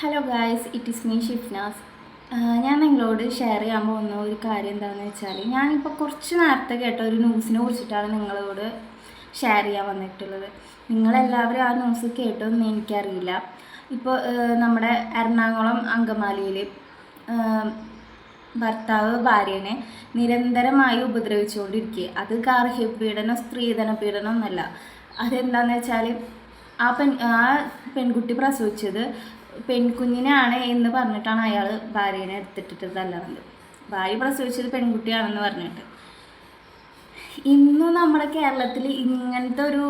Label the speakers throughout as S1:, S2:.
S1: Hello guys it is me Shifnas ഞാൻ നിങ്ങളോട് share ചെയ്യാൻ പോകുന്ന ഒരു കാര്യം എന്താണെന്ന് വെച്ചാൽ ഞാനിപ്പോൾ കുറച്ച് നേരത്തെ കേട്ട ഒരു ന്യൂസിനെ കുറിച്ചിട്ടാണ് നിങ്ങളോട് ഷെയർ ചെയ്യാൻ വന്നിട്ടുള്ളത്. നിങ്ങളെല്ലാവരും ആ ന്യൂസ് കേട്ടോന്ന് എനിക്കറിയില്ല. ഇപ്പോൾ നമ്മുടെ എറണാകുളം അങ്കമാലിയിൽ ഭർത്താവ് ഭാര്യനെ നിരന്തരമായി ഉപദ്രവിച്ചുകൊണ്ടിരിക്കുക അത് ഗാർഹിക പീഡനം സ്ത്രീധന പീഡനം എന്നല്ല. അതെന്താണെന്ന് വെച്ചാൽ ആ പെൺ ആ പെൺകുട്ടി പ്രസവിച്ചത് പെൺകുഞ്ഞിനാണ് എന്ന് പറഞ്ഞിട്ടാണ് അയാൾ ഭാര്യനെ എടുത്തിട്ടിട്ട് തല്ലണത് ഭാര്യ പ്രസവിച്ചത് പെൺകുട്ടിയാണെന്ന് പറഞ്ഞിട്ട്. ഇന്നും നമ്മുടെ കേരളത്തിൽ ഇങ്ങനത്തെ ഒരു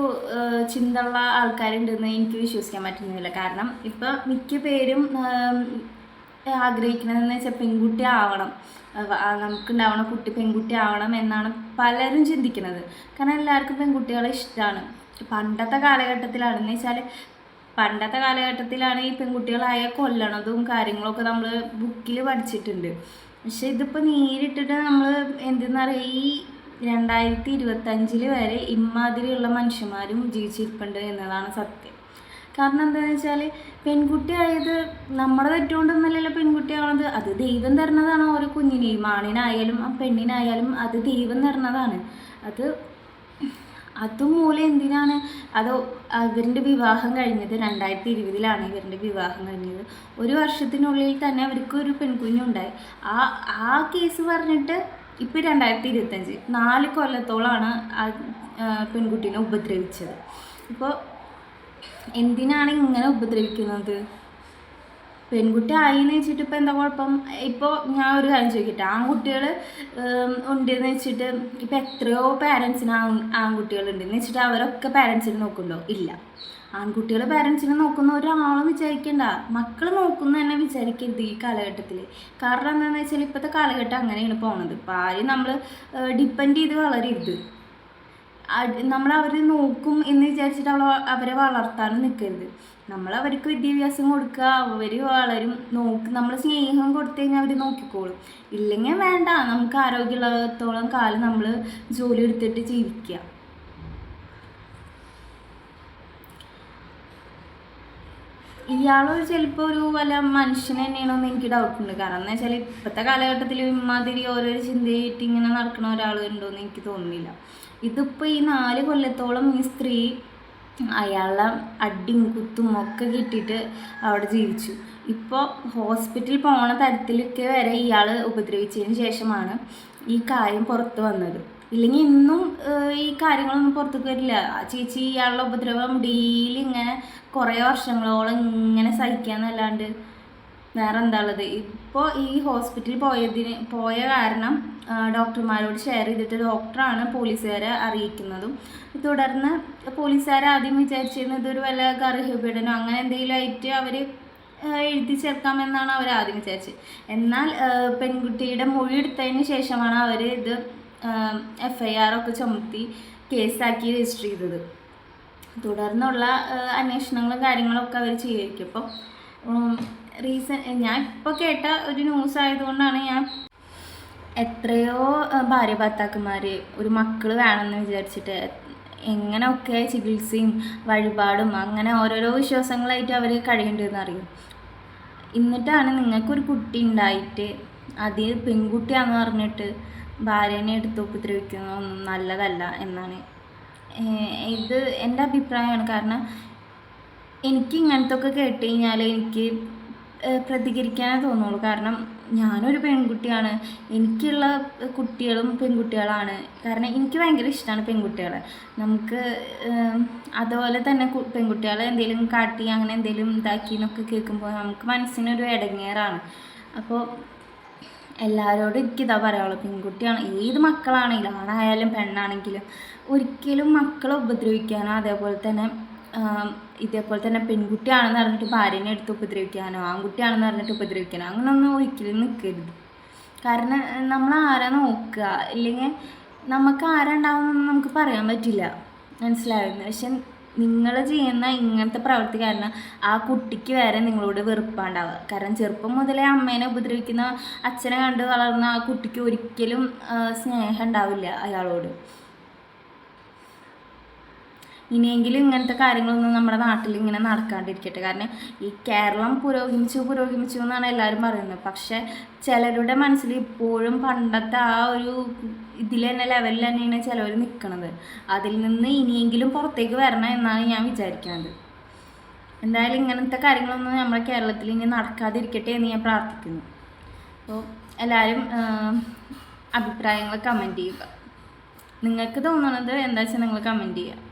S1: ചിന്തയുള്ള ആൾക്കാരുണ്ടെന്ന് എനിക്ക് വിശ്വസിക്കാൻ പറ്റുന്നില്ല. കാരണം ഇപ്പം മിക്ക പേരും ആഗ്രഹിക്കണതെന്ന് വെച്ചാൽ പെൺകുട്ടി ആവണം. നമുക്കുണ്ടാവണ കുട്ടി പെൺകുട്ടി ആവണം എന്നാണ് പലരും ചിന്തിക്കുന്നത്. കാരണം എല്ലാവർക്കും പെൺകുട്ടികളെ ഇഷ്ടമാണ് പണ്ടത്തെ കാലഘട്ടത്തിലാണെന്ന് വെച്ചാൽ പണ്ടത്തെ കാലഘട്ടത്തിലാണ് ഈ പെൺകുട്ടികളായ കൊല്ലണതും കാര്യങ്ങളൊക്കെ നമ്മൾ ബുക്കിൽ പഠിച്ചിട്ടുണ്ട്. പക്ഷെ ഇതിപ്പോൾ നേരിട്ടിട്ട് നമ്മൾ എന്തെന്ന് പറയുക ഈ രണ്ടായിരത്തി ഇരുപത്തഞ്ചിൽ വരെ ഇമാതിരിയുള്ള മനുഷ്യന്മാരും ജീവിച്ചിരിപ്പുണ്ട് എന്നതാണ് സത്യം. കാരണം എന്താണെന്ന് വെച്ചാൽ പെൺകുട്ടിയായത് നമ്മുടെ തെറ്റുകൊണ്ടൊന്നുമല്ലല്ലോ പെൺകുട്ടിയാണത് അത് ദൈവം തരുന്നതാണ് ഓരോ കുഞ്ഞിനെയും ആണിനായാലും ആ പെണ്ണിനായാലും അത് ദൈവം തരുന്നതാണ് അത് അതുമൂലം എന്തിനാണ്? അത് ഇവരുടെ വിവാഹം കഴിഞ്ഞത് രണ്ടായിരത്തി ഇരുപതിലാണ് ഇവരുടെ വിവാഹം കഴിഞ്ഞത്. ഒരു വർഷത്തിനുള്ളിൽ തന്നെ അവർക്ക് ഒരു പെൺകുഞ്ഞുണ്ടായി ആ ആ കേസ് പറഞ്ഞിട്ട് ഇപ്പോൾ രണ്ടായിരത്തി ഇരുപത്തഞ്ച് നാല് കൊല്ലത്തോളമാണ് ആ, പെൺകുട്ടീനെ ഉപദ്രവിച്ചത്. ഇപ്പോൾ എന്തിനാണ് ഇങ്ങനെ ഉപദ്രവിക്കുന്നത്? പെൺകുട്ടി ആയിന്ന് വെച്ചിട്ട് ഇപ്പോൾ എന്താ കുഴപ്പം? ഇപ്പോൾ ഞാൻ ഒരു കാര്യം ചോദിക്കട്ടെ. ആൺകുട്ടികൾ ഉണ്ടെന്ന് വെച്ചിട്ട് ഇപ്പോൾ എത്രയോ പാരൻസിന് ആൺ ആൺകുട്ടികളുണ്ടെന്ന് വെച്ചിട്ട് അവരൊക്കെ പാരൻസിനെ നോക്കുന്നുണ്ടോ? ഇല്ല. ആൺകുട്ടികൾ പാരൻസിനെ നോക്കുന്ന ഒരാളും വിചാരിക്കണ്ട. മക്കൾ നോക്കുന്ന തന്നെ വിചാരിക്കരുത് ഈ കാലഘട്ടത്തിൽ കാരണം എന്താണെന്ന് വെച്ചാൽ ഇപ്പോഴത്തെ കാലഘട്ടം അങ്ങനെയാണ് പോണത്. ഇപ്പോൾ ആരും നമ്മൾ ഡിപ്പെൻഡ് ചെയ്ത് വളരരുത്. നമ്മൾ അവർ നോക്കും എന്ന് വിചാരിച്ചിട്ട് അവളെ അവരെ വളർത്താനും നിൽക്കരുത് നമ്മൾ അവർക്ക് വിദ്യാഭ്യാസം കൊടുക്കുക അവർ വളരും നോക്ക് നമ്മൾ സ്നേഹം കൊടുത്തു കഴിഞ്ഞാൽ അവർ നോക്കിക്കോളും. ഇല്ലെങ്കിൽ വേണ്ട നമുക്ക് ആരോഗ്യമുള്ളത്തോളം കാലം നമ്മൾ ജോലി എടുത്തിട്ട് ജീവിക്കുക. ഇയാളൊരു ചിലപ്പോൾ ഒരു വല്ല മനുഷ്യൻ തന്നെയാണോന്ന് എനിക്ക് ഡൗട്ട് ഉണ്ട്. കാരണം എന്ന് വെച്ചാൽ ഇപ്പോഴത്തെ കാലഘട്ടത്തിൽ ഇമാതിരി ഓരോരോ ചിന്തയായിട്ട് ഇങ്ങനെ നടക്കുന്ന ഒരാൾ ഉണ്ടോയെന്ന് എനിക്ക് തോന്നുന്നില്ല. ഇതിപ്പോൾ ഈ നാല് കൊല്ലത്തോളം ഈ സ്ത്രീ അയാളെ അടിയും കുത്തും ഒക്കെ കിട്ടിയിട്ട് അവിടെ ജീവിച്ചു. ഇപ്പോൾ ഹോസ്പിറ്റലിൽ പോണ തരത്തിലൊക്കെ വരെ ഇയാൾ ഉപദ്രവിച്ചതിന് ശേഷമാണ് ഈ കാര്യം പുറത്ത് വന്നത്. ഇല്ലെങ്കിൽ ഇന്നും ഈ കാര്യങ്ങളൊന്നും പുറത്തേക്ക് വരില്ല. ചേച്ചി ഇയാളുടെ ഉപദ്രവം ഡെയിലി ഇങ്ങനെ കുറേ വർഷങ്ങളോളം ഇങ്ങനെ സഹിക്കാന്നല്ലാണ്ട് വേറെ എന്താ ഉള്ളത് ഇപ്പോൾ ഈ ഹോസ്പിറ്റലിൽ പോയതിന് പോയ കാരണം ഡോക്ടർമാരോട് ഷെയർ ചെയ്തിട്ട് ഡോക്ടറാണ് പോലീസുകാരെ അറിയിക്കുന്നതും. തുടർന്ന് പോലീസുകാർ ആദ്യം വിചാരിച്ചിരുന്നത് ഇതൊരു വല്ല ഗർഭപീഡനോ അങ്ങനെ എന്തെങ്കിലും ആയിട്ട് അവർ എഴുതി ചേർക്കാമെന്നാണ് അവർ ആദ്യം വിചാരിച്ചത്. എന്നാൽ പെൺകുട്ടിയുടെ മൊഴി എടുത്തതിന് ശേഷമാണ് അവർ ഇത് എഫ് ഐ ആർ ഒക്കെ ചുമത്തി കേസാക്കി രജിസ്റ്റർ ചെയ്തത്. തുടർന്നുള്ള അന്വേഷണങ്ങളും കാര്യങ്ങളൊക്കെ അവർ ചെയ്തിരിക്കും. അപ്പം റീസൺ ഞാൻ ഇപ്പോൾ കേട്ട ഒരു ന്യൂസ് ആയതുകൊണ്ടാണ് ഞാൻ എത്രയോ ഭാര്യ ഭർത്താക്കന്മാർ ഒരു മക്കൾ വേണമെന്ന് വിചാരിച്ചിട്ട് എങ്ങനെയൊക്കെ ചികിത്സയും വഴിപാടും അങ്ങനെ ഓരോരോ വിശ്വാസങ്ങളായിട്ട് അവർ കഴിയേണ്ടതെന്ന് അറിയും? എന്നിട്ടാണ് നിങ്ങൾക്കൊരു കുട്ടി ഉണ്ടായിട്ട് അത് പെൺകുട്ടിയാണെന്ന് പറഞ്ഞിട്ട് ഭാര്യനെ എടുത്ത് ഉപദ്രവിക്കുന്നതൊന്നും നല്ലതല്ല എന്നാണ്. ഇത് എന്റെ അഭിപ്രായമാണ്. കാരണം എനിക്ക് ഇങ്ങനത്തെ ഒക്കെ കേട്ട് കഴിഞ്ഞാൽ എനിക്ക് പ്രതികരിക്കാനേ തോന്നുള്ളൂ. കാരണം ഞാനൊരു പെൺകുട്ടിയാണ്. എനിക്കുള്ള കുട്ടികളും പെൺകുട്ടികളാണ്. കാരണം എനിക്ക് ഭയങ്കര ഇഷ്ടമാണ് പെൺകുട്ടികളെ. നമുക്ക് അതുപോലെ തന്നെ പെൺകുട്ടികളെ എന്തെങ്കിലും കാട്ടി അങ്ങനെ എന്തെങ്കിലും ഇതാക്കി എന്നൊക്കെ കേൾക്കുമ്പോൾ നമുക്ക് മനസ്സിനൊരു ഇടങ്ങേറാണ് അപ്പോൾ എല്ലാവരോടും എനിക്കിതാ പറയാനുള്ളത്. പെൺകുട്ടിയാണ് ഏത് മക്കളാണെങ്കിലും ആണായാലും പെണ്ണാണെങ്കിലും ഒരിക്കലും മക്കളെ ഉപദ്രവിക്കാനോ അതേപോലെ തന്നെ ഇതേപോലെ തന്നെ പെൺകുട്ടിയാണെന്ന് പറഞ്ഞിട്ട് ഭാര്യനെ എടുത്ത് ഉപദ്രവിക്കാനോ ആൺകുട്ടിയാണെന്ന് പറഞ്ഞിട്ട് ഉപദ്രവിക്കാനോ അങ്ങനെയൊന്നും ഒരിക്കലും നിൽക്കരുത് കാരണം നമ്മൾ ആരാ നോക്കുക? ഇല്ലെങ്കിൽ നമുക്ക് ആരാ ഉണ്ടാവുമെന്ന് നമുക്ക് പറയാൻ പറ്റില്ല. മനസ്സിലായിരുന്നു പക്ഷെ നിങ്ങൾ ചെയ്യുന്ന ഇങ്ങനത്തെ പ്രവൃത്തി കാരണം ആ കുട്ടിക്ക് വരെ നിങ്ങളോട് വെറുപ്പാണ്ടാവുക. കാരണം ചെറുപ്പം മുതലേ അമ്മേനെ ഉപദ്രവിക്കുന്ന അച്ഛനെ കണ്ട് വളർന്ന ആ കുട്ടിക്ക് ഒരിക്കലും സ്നേഹം ഉണ്ടാവില്ല അയാളോട്. ഇനിയെങ്കിലും ഇങ്ങനത്തെ കാര്യങ്ങളൊന്നും നമ്മുടെ നാട്ടിൽ ഇങ്ങനെ നടക്കാണ്ടിരിക്കട്ടെ. കാരണം ഈ കേരളം പുരോഗമിച്ചു പുരോഗമിച്ചു എന്നാണ് എല്ലാവരും പറയുന്നത്. പക്ഷേ ചിലരുടെ മനസ്സിൽ ഇപ്പോഴും പണ്ടത്തെ ആ ഒരു ഇതിൽ തന്നെ ലെവലിൽ തന്നെയാണ് ചിലവർ നിൽക്കുന്നത് അതിൽ നിന്ന് ഇനിയെങ്കിലും പുറത്തേക്ക് വരണം എന്നാണ് ഞാൻ വിചാരിക്കുന്നത് എന്തായാലും ഇങ്ങനത്തെ കാര്യങ്ങളൊന്നും നമ്മുടെ കേരളത്തിൽ ഇനി നടക്കാതിരിക്കട്ടെ എന്ന് ഞാൻ പ്രാർത്ഥിക്കുന്നു. അപ്പോൾ എല്ലാവരും അഭിപ്രായങ്ങൾ കമന്റ് ചെയ്യുക. നിങ്ങൾക്ക് തോന്നുന്നത് എന്താ വെച്ചാൽ നിങ്ങൾ കമന്റ് ചെയ്യുക.